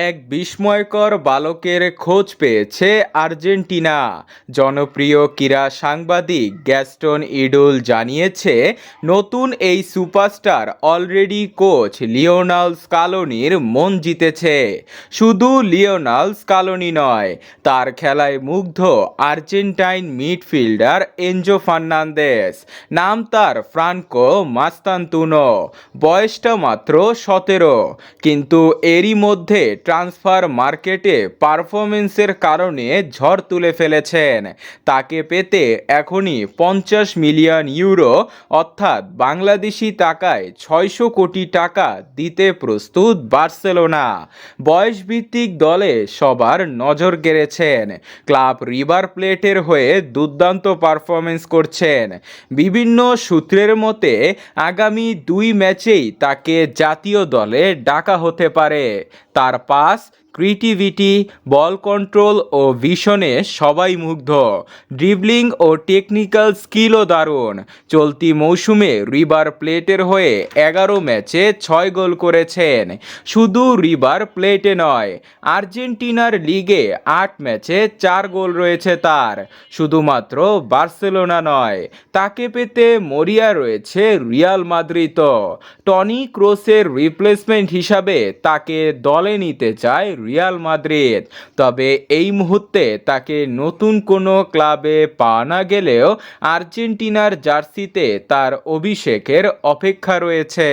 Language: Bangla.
এক বিস্ময়কর বালকের খোঁজ পেয়েছে আর্জেন্টিনা। জনপ্রিয় ক্রীড়া সাংবাদিক গ্যাস্টন ইডুল জানিয়েছে, নতুন এই সুপারস্টার অলরেডি কোচ লিওনাল স্কালোনির মন জিতেছে। শুধু লিওনাল স্কালোনি নয়, তার খেলায় মুগ্ধ আর্জেন্টাইন মিডফিল্ডার এনজো ফার্নান্দেস, নাম তার ফ্রান্কো মাস্তান্তুনো, বয়সটা মাত্র সতেরো, কিন্তু এরই মধ্যে ট্রান্সফার মার্কেটে পারফরমেন্সের কারণে ঝড় তুলে ফেলেছেন। তাকে পেতে এখনই পঞ্চাশ মিলিয়ন ইউরো, অর্থাৎ বাংলাদেশি টাকায় ছয়শো কোটি টাকা দিতে প্রস্তুত বার্সেলোনা। বয়সভিত্তিক দলে সবার নজর কেড়েছেন ক্লাব রিভার প্লেটের হয়ে দুর্দান্ত পারফরমেন্স করছেন। বিভিন্ন সূত্রের মতে, আগামী দুই ম্যাচেই তাকে জাতীয় দলে ডাকা হতে পারে। তার पास ক্রিয়েটিভিটি, বল কন্ট্রোল ও ভিশনে সবাই মুগ্ধ। ড্রিবলিং ও টেকনিক্যাল স্কিলও দারুণ। চলতি মৌসুমে রিভার প্লেটের হয়ে এগারো ম্যাচে ছয় গোল করেছেন। শুধু রিভার প্লেটে নয়, আর্জেন্টিনার লিগে আট ম্যাচে চার গোল রয়েছে তার। শুধুমাত্র বার্সেলোনা নয়, তাকে পেতে মরিয়া রয়েছে রিয়াল মাদ্রিদ টনি ক্রোসের রিপ্লেসমেন্ট হিসাবে তাকে দলে নিতে চায় রিয়াল মাদ্রিদ। তবে এই মুহূর্তে তাকে নতুন কোনো ক্লাবে পাওয়া না গেলেও আর্জেন্টিনার জার্সিতে তার অভিষেকের অপেক্ষা রয়েছে।